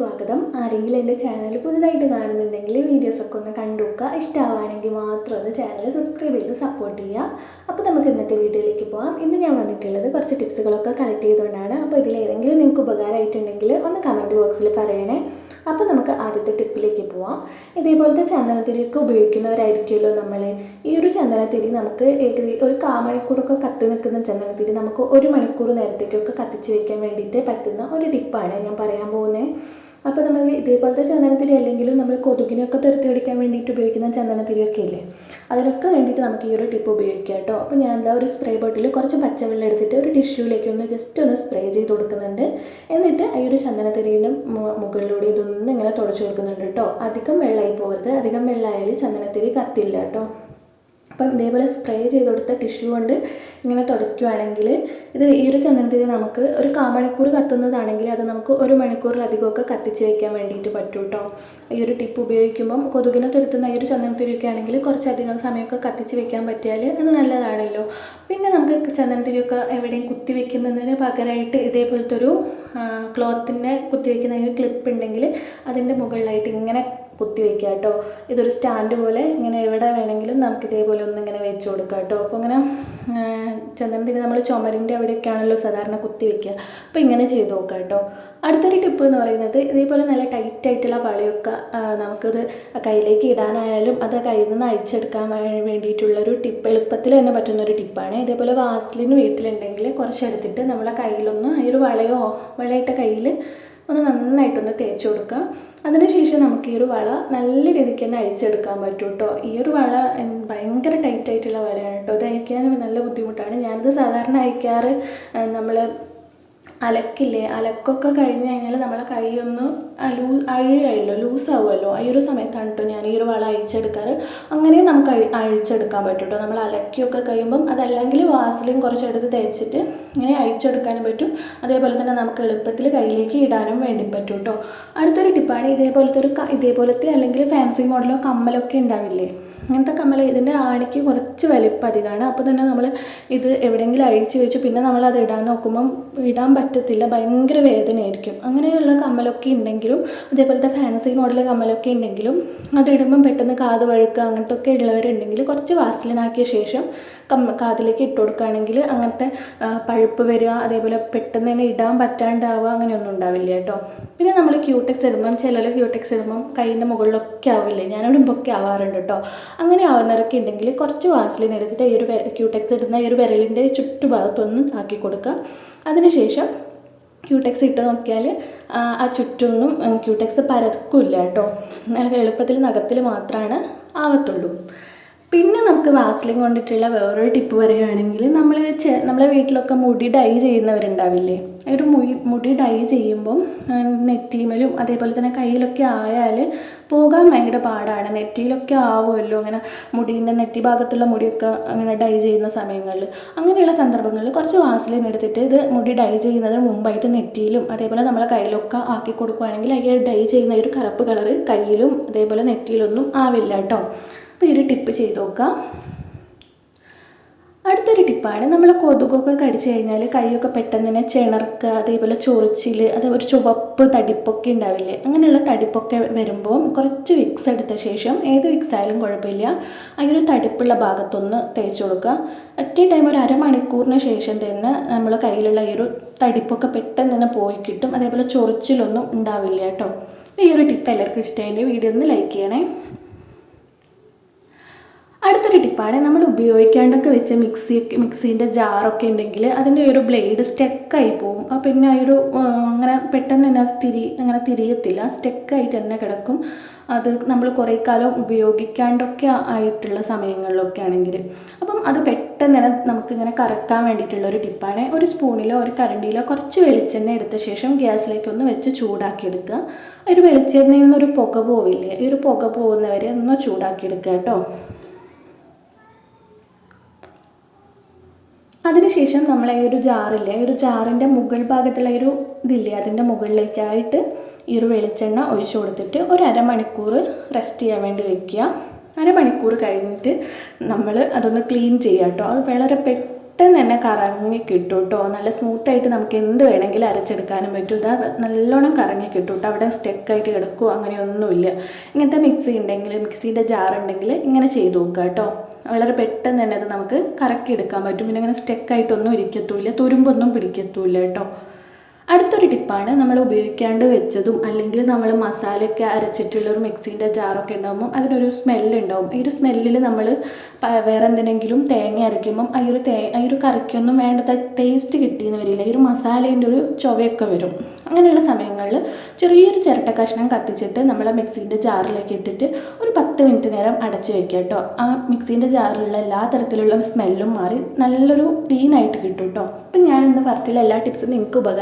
സ്വാഗതം. ആരെങ്കിലും എന്റെ ചാനൽ പുതുതായിട്ട് കാണുന്നുണ്ടെങ്കിൽ വീഡിയോസൊക്കെ ഒന്ന് കണ്ടുവെക്കുക ഇഷ്ടമാവുകയാണെങ്കിൽ മാത്രം ഒന്ന് ചാനൽ സബ്സ്ക്രൈബ് ചെയ്ത് സപ്പോർട്ട് ചെയ്യുക. അപ്പോൾ നമുക്ക് ഇന്നത്തെ വീഡിയോയിലേക്ക് പോകാം ഇന്ന് ഞാൻ വന്നിട്ടുള്ളത് കുറച്ച് ടിപ്സുകളൊക്കെ കളക്ട് ചെയ്തുകൊണ്ടാണ്. അപ്പോൾ ഇതിലേതെങ്കിലും നിങ്ങൾക്ക് ഉപകാരമായിട്ടുണ്ടെങ്കിൽ ഒന്ന് കമന്റ് ബോക്സിൽ പറയണേ. അപ്പോൾ നമുക്ക് ആദ്യത്തെ ടിപ്പിലേക്ക് പോവാം. ഇതേപോലത്തെ ചന്ദനത്തിരിയൊക്കെ ഉപയോഗിക്കുന്നവരായിരിക്കുമല്ലോ നമ്മൾ ഈ ഒരു ചന്ദനത്തിരി നമുക്ക് ഏകദേശം ഒരു കാ മണിക്കൂറൊക്കെ കത്തി നിൽക്കുന്ന ചന്ദനത്തിരി നമുക്ക് ഒരു മണിക്കൂർ നേരത്തേക്കൊക്കെ കത്തിച്ച് വെക്കാൻ വേണ്ടിയിട്ട് പറ്റുന്ന ഒരു ടിപ്പാണ് ഞാൻ പറയാൻ പോകുന്നത്. അപ്പോൾ നമ്മൾ ഇതേപോലത്തെ ചന്ദനത്തിരി അല്ലെങ്കിലും നമ്മൾ കൊതുകിനൊക്കെ തുരത്തി പിടിക്കാൻ വേണ്ടിയിട്ട് ഉപയോഗിക്കുന്ന ചന്ദനത്തിരിയൊക്കെ ഇല്ലേ അതിനൊക്കെ വേണ്ടിയിട്ട് നമുക്ക് ഈ ഒരു ടിപ്പ് ഉപയോഗിക്കാം കേട്ടോ. അപ്പോൾ ഞാൻ എന്താ ഒരു സ്പ്രേ ബോട്ടിൽ കുറച്ച് പച്ചവെള്ളം എടുത്തിട്ട് ഒരു ടിഷ്യൂലേക്ക് ഒന്ന് ജസ്റ്റ് ഒന്ന് സ്പ്രേ ചെയ്ത് കൊടുക്കുന്നുണ്ട്. എന്നിട്ട് ഈ ഒരു ചന്ദനത്തിരീന്റെ മുകളിലൂടെ ഇതൊന്നും ഇങ്ങനെ തുടച്ചു കൊടുക്കുന്നുണ്ട് കേട്ടോ. അധികം വെള്ളമായി പോകരുത്. അധികം വെള്ളമായാൽ ചന്ദനത്തിരി കത്തില്ല കേട്ടോ. അപ്പം ഇതേപോലെ സ്പ്രേ ചെയ്ത് കൊടുത്ത ടിഷ്യൂ കൊണ്ട് ഇങ്ങനെ തുടയ്ക്കുകയാണെങ്കിൽ ഇത് ഈ ഒരു ചന്ദനത്തിരി നമുക്ക് ഒരു കാമണിക്കൂർ കത്തുന്നതാണെങ്കിൽ അത് നമുക്ക് ഒരു മണിക്കൂറിലധികമൊക്കെ കത്തിച്ച് വയ്ക്കാൻ വേണ്ടിയിട്ട് പറ്റും കേട്ടോ ഈ ഒരു ടിപ്പ് ഉപയോഗിക്കുമ്പം കൊതുകിനെ തുരുത്തുന്ന ഈ ഒരു ചന്ദനത്തിരിയൊക്കെ ആണെങ്കിൽ കുറച്ചധികം സമയമൊക്കെ കത്തിച്ച് വെക്കാൻ പറ്റിയാൽ അത് നല്ലതാണല്ലോ. പിന്നെ നമുക്ക് ചന്ദനത്തിരിയൊക്കെ എവിടെയും കുത്തി വെക്കുന്നതിന് പകരമായിട്ട് ഇതേപോലത്തെ ഒരു ക്ലോത്തിന്റെ കുത്തി വെക്കുന്ന ഒരു ക്ലിപ്പ് ഉണ്ടെങ്കിൽ അതിന്റെ മുകളിലായിട്ട് ഇങ്ങനെ കുത്തി വെക്കുക കേട്ടോ. ഇതൊരു സ്റ്റാൻഡ് പോലെ ഇങ്ങനെ എവിടെ വേണമെങ്കിലും നമുക്ക് ഇതേപോലെ ഒന്ന് ഇങ്ങനെ വെച്ച് കൊടുക്കാം കേട്ടോ. അപ്പോൾ ഇങ്ങനെ ചന്ദനത്തിന് നമ്മൾ ചുമരിന്റെ അവിടെയൊക്കെയാണല്ലോ സാധാരണ കുത്തി വെക്കുക. അപ്പോൾ ഇങ്ങനെ ചെയ്ത് നോക്കാം കേട്ടോ. അടുത്തൊരു ടിപ്പ് എന്ന് പറയുന്നത് ഇതേപോലെ നല്ല ടൈറ്റ് ആയിട്ടുള്ള വളയൊക്കെ നമുക്കത് കയ്യിലേക്ക് ഇടാനായാലും അത് കയ്യിൽ നിന്ന് അഴിച്ചെടുക്കാൻ വേണ്ടിയിട്ടുള്ളൊരു ടിപ്പ് എളുപ്പത്തിൽ തന്നെ പറ്റുന്നൊരു ടിപ്പാണ്. ഇതേപോലെ വാസ്ലിന് വീട്ടിലുണ്ടെങ്കിൽ കുറച്ചെടുത്തിട്ട് നമ്മളെ കയ്യിലൊന്ന് ഈ ഒരു വളയോ വളയിട്ട കയ്യിൽ ഒന്ന് നന്നായിട്ടൊന്ന് തേച്ച് കൊടുക്കുക. അതിനുശേഷം നമുക്ക് ഈ ഒരു വള നല്ല രീതിക്ക് തന്നെ അഴിച്ചെടുക്കാൻ പറ്റും കേട്ടോ. ഈ ഒരു വള ഭയങ്കര ടൈറ്റ് ആയിട്ടുള്ള വളയാണ് കേട്ടോ. ഇത് അയക്കാൻ നല്ല ബുദ്ധിമുട്ടാണ്. ഞാനിത് സാധാരണ അയക്കാറ് നമ്മൾ അലക്കില്ലേ? അലക്കൊക്കെ കഴിഞ്ഞ് കഴിഞ്ഞാൽ നമ്മളെ കൈയൊന്ന് ലൂ അഴിയല്ലോ ലൂസാവുമല്ലോ. ഈ ഒരു സമയത്താണ് കേട്ടോ ഞാൻ ഈ ഒരു വള അഴിച്ചെടുക്കാറ്. അങ്ങനെ നമുക്ക് അഴി അഴിച്ചെടുക്കാൻ പറ്റും കേട്ടോ നമ്മൾ അലക്കിയൊക്കെ കഴിയുമ്പം അതല്ലെങ്കിൽ വാസലിൻ കുറച്ചെടുത്ത് തേച്ചിട്ട് ഇങ്ങനെ അഴിച്ചെടുക്കാനും പറ്റും. അതേപോലെ തന്നെ നമുക്ക് എളുപ്പത്തിൽ കയ്യിലേക്ക് ഇടാനും വേണ്ടി പറ്റും കേട്ടോ അടുത്തൊരു ടിപ്പാണ് ഇതേപോലത്തെ ഒരു ഇതേപോലത്തെ അല്ലെങ്കിൽ ഫാൻസി മോഡലോ കമ്മലൊക്കെ ഉണ്ടാവില്ലേ? അങ്ങനത്തെ കമ്മൽ ഇതിന്റെ ആണിക്ക് കുറച്ച് വലിപ്പം അധികമാണ്. അപ്പോൾ തന്നെ നമ്മൾ ഇത് എവിടെയെങ്കിലും അഴിച്ച് വെച്ച്. പിന്നെ നമ്മൾ അത് ഇടാൻ നോക്കുമ്പം ഇടാൻ പറ്റത്തില്ല. ഭയങ്കര വേദനയായിരിക്കും. അങ്ങനെയുള്ള കമ്മലൊക്കെ ഉണ്ടെങ്കിലും അതേപോലത്തെ ഫാൻസി മോഡൽ കമ്മലൊക്കെ ഉണ്ടെങ്കിലും അത് അതിടുമ്പം പെട്ടെന്ന് കാത് വഴുക്കുക അങ്ങനത്തെ ഒക്കെ ഉള്ളവരുണ്ടെങ്കിൽ കുറച്ച് വാസലിനാക്കിയ ശേഷം കമ്മ കാതിലേക്ക് ഇട്ട് കൊടുക്കുകയാണെങ്കിൽ അങ്ങനത്തെ പഴുപ്പ് വരിക അതേപോലെ പെട്ടെന്ന് തന്നെ ഇടാൻ പറ്റാണ്ടാവുക അങ്ങനെയൊന്നും ഉണ്ടാവില്ല കേട്ടോ. പിന്നെ നമ്മൾ ക്യൂടെക്സ് ഇടുമ്പം ചിലർ ക്യൂടെക്സ് ഇടുമ്പം കൈയിന്റെ മുകളിലൊക്കെ ആവില്ലേ? ഞാൻ ഒക്കെ ആവാറുണ്ട് കേട്ടോ. അങ്ങനെ ആവുന്നവരൊക്കെ ഉണ്ടെങ്കിൽ കുറച്ച് വാസലിൻ എടുത്തിട്ട് ഈ ഒരു ക്യൂടെക്സ് ഇടുന്ന ഈ ഒരു വിരലിന്റെ ചുറ്റുഭാഗത്തൊന്ന് ആക്കി കൊടുക്കുക. അതിനുശേഷം ക്യൂടെക്സ് ഇട്ട് നോക്കിയാൽ ആ ചുറ്റൊന്നും ക്യൂടെക്സ് പരക്കില്ല കേട്ടോ. എളുപ്പത്തിൽ നഖത്തിൽ മാത്രമാണ് ആവത്തുള്ളൂ. പിന്നെ നമുക്ക് വാസ്ലിൻ കൊണ്ടിട്ടുള്ള വേറൊരു ടിപ്പ് പറയുകയാണെങ്കിൽ നമ്മൾ നമ്മളെ വീട്ടിലൊക്കെ മുടി ഡൈ ചെയ്യുന്നവരുണ്ടാവില്ലേ? ഒരു മുടി മുടി ഡൈ ചെയ്യുമ്പം നെറ്റിമേലും അതേപോലെ തന്നെ കയ്യിലൊക്കെ ആയാൽ പോകാൻ ഭയങ്കര പാടാണ്. നെറ്റിയിലൊക്കെ ആവുമല്ലോ അങ്ങനെ മുടീന്റെ നെറ്റി ഭാഗത്തുള്ള മുടിയൊക്കെ അങ്ങനെ ഡൈ ചെയ്യുന്ന സമയങ്ങളിൽ. അങ്ങനെയുള്ള സന്ദർഭങ്ങളിൽ കുറച്ച് വാസ്ലിൻ എടുത്തിട്ട് ഇത് മുടി ഡൈ ചെയ്യുന്നതിന് മുമ്പായിട്ട് നെറ്റിയിലും അതേപോലെ നമ്മളെ കയ്യിലൊക്കെ ആക്കി കൊടുക്കുകയാണെങ്കിൽ അതിൽ ഡൈ ചെയ്യുന്ന ഒരു കറുപ്പ് കളർ കയ്യിലും അതേപോലെ നെറ്റിയിലൊന്നും ആവില്ല കേട്ടോ. അപ്പോൾ ഒരു ടിപ്പ് ചെയ്ത് നോക്കാം. അടുത്തൊരു ടിപ്പാണ് നമ്മൾ കൊതുകൊക്കെ കടിച്ചു കഴിഞ്ഞാൽ കൈയൊക്കെ പെട്ടെന്ന് തന്നെ ചിണർക്ക് അതേപോലെ ചൊറിച്ചിൽ അതേപോലെ ചുവപ്പ് തടിപ്പൊക്കെ ഉണ്ടാവില്ലേ? അങ്ങനെയുള്ള തടിപ്പൊക്കെ വരുമ്പോൾ കുറച്ച് വിക്സ് എടുത്ത ശേഷം ഏത് വിക്സ് ആയാലും കുഴപ്പമില്ല. ആ ഒരു തടിപ്പുള്ള ഭാഗത്തൊന്ന് തേച്ച് കൊടുക്കുക. ഒറ്റ ടൈം ഒരു അരമണിക്കൂറിന് ശേഷം തന്നെ നമ്മൾ കയ്യിലുള്ള ഈ ഒരു തടിപ്പൊക്കെ പെട്ടെന്ന് തന്നെ പോയി കിട്ടും. അതേപോലെ ചൊറിച്ചിലൊന്നും ഉണ്ടാവില്ല കേട്ടോ. ഈ ഒരു ടിപ്പ് എല്ലാവർക്കും ഇഷ്ടമായി വീഡിയോ ഒന്ന് ലൈക്ക് ചെയ്യണേ. ടിപ്പാണ് നമ്മൾ ഉപയോഗിക്കാണ്ടൊക്കെ വെച്ച മിക്സി മിക്സീന്റെ ജാറൊക്കെ ഉണ്ടെങ്കിൽ അതിന്റെ ഒരു ബ്ലേഡ് സ്റ്റെക്കായി പോകും അപ്പോൾ പിന്നെ ആ ഒരു അങ്ങനെ പെട്ടെന്ന് തന്നെ അത് തിരി അങ്ങനെ തിരിയത്തില്ല. സ്റ്റെക്കായിട്ട് തന്നെ കിടക്കും. അത് നമ്മൾ കുറേ കാലം ഉപയോഗിക്കാണ്ടൊക്കെ ആയിട്ടുള്ള സമയങ്ങളിലൊക്കെ ആണെങ്കിൽ. അപ്പം അത് പെട്ടെന്ന് തന്നെ നമുക്കിങ്ങനെ കറക്കാൻ വേണ്ടിയിട്ടുള്ള ഒരു ടിപ്പാണ്. ഒരു സ്പൂണിലോ ഒരു കരണ്ടിയിലോ കുറച്ച് വെളിച്ചെണ്ണ എടുത്ത ശേഷം ഗ്യാസിലേക്ക് ഒന്ന് വെച്ച് ചൂടാക്കിയെടുക്കുക. ഒരു വെളിച്ചെണ്ണയിൽ നിന്നൊരു പുക പോവില്ലേ? ഈ ഒരു പുക പോകുന്നവരെ ഒന്ന് ചൂടാക്കിയെടുക്കുക കേട്ടോ. അതിനുശേഷം നമ്മൾ ഈ ഒരു ജാറില്ലേ ഈ ഒരു ജാറിന്റെ മുകൾ ഭാഗത്തുള്ള ഒരു ഇതില്ലേ അതിന്റെ മുകളിലേക്കായിട്ട് ഈ ഒരു വെളിച്ചെണ്ണ ഒഴിച്ചു കൊടുത്തിട്ട് ഒരു അരമണിക്കൂർ റെസ്റ്റ് ചെയ്യാൻ വേണ്ടി വെക്കുക. അരമണിക്കൂർ കഴിഞ്ഞിട്ട് നമ്മൾ അതൊന്ന് ക്ലീൻ ചെയ്യുക കേട്ടോ അത് വളരെ പെട്ടെന്ന് പെട്ടെന്ന് തന്നെ കറങ്ങി കിട്ടും കേട്ടോ നല്ല സ്മൂത്തായിട്ട് നമുക്ക് എന്ത് വേണമെങ്കിലും അരച്ചെടുക്കാനും പറ്റും. ഇതാ നല്ലോണം കറങ്ങി കിട്ടും കേട്ടോ അവിടെ സ്റ്റെക്കായിട്ട് കിടക്കുമോ അങ്ങനെയൊന്നുമില്ല. ഇങ്ങനത്തെ മിക്സി ഉണ്ടെങ്കിൽ മിക്സീന്റെ ജാർ ഉണ്ടെങ്കിൽ ഇങ്ങനെ ചെയ്ത് നോക്കുക കേട്ടോ. വളരെ പെട്ടെന്ന് തന്നെ അത് നമുക്ക് കറക്കി എടുക്കാൻ പറ്റും. പിന്നെ അങ്ങനെ സ്റ്റെക്കായിട്ടൊന്നും ഇരിക്കത്തുമില്ല. തുരുമ്പൊന്നും പിടിക്കത്തുമില്ല കേട്ടോ. അടുത്തൊരു ടിപ്പാണ് നമ്മൾ ഉപയോഗിക്കാണ്ട് വെച്ചതും അല്ലെങ്കിൽ നമ്മൾ മസാലയൊക്കെ അരച്ചിട്ടുള്ള ഒരു മിക്സിന്റെ ജാറൊക്കെ ഉണ്ടാകുമ്പോൾ അതിനൊരു സ്മെല്ല് ഉണ്ടാവും. ഈ ഒരു സ്മെല്ലിൽ നമ്മൾ വേറെ എന്തിനെങ്കിലും തേങ്ങ അരയ്ക്കുമ്പം ആ ഒരു തേ ആ ഒരു കറിക്കൊന്നും വേണ്ടത്ര ടേസ്റ്റ് കിട്ടിയെന്ന് വരില്ല. ഈ ഒരു മസാലേന്റെ ഒരു ചുവയൊക്കെ വരും. അങ്ങനെയുള്ള സമയങ്ങളിൽ ചെറിയൊരു ചിരട്ട കഷ്ണം കത്തിച്ചിട്ട് നമ്മൾ ആ മിക്സീന്റെ ജാറിലേക്ക് ഇട്ടിട്ട് ഒരു പത്ത് മിനിറ്റ് നേരം അടച്ച് വെക്കുക കേട്ടോ. ആ മിക്സീന്റെ ജാറിലുള്ള എല്ലാ തരത്തിലുള്ള സ്മെല്ലും മാറി നല്ലൊരു ക്ലീൻ ആയിട്ട് കിട്ടും കേട്ടോ. അപ്പം ഞാൻ ഇന്ന് പറഞ്ഞിട്ടുള്ള എല്ലാ ടിപ്സും നിങ്ങൾക്ക് ഉപകാരം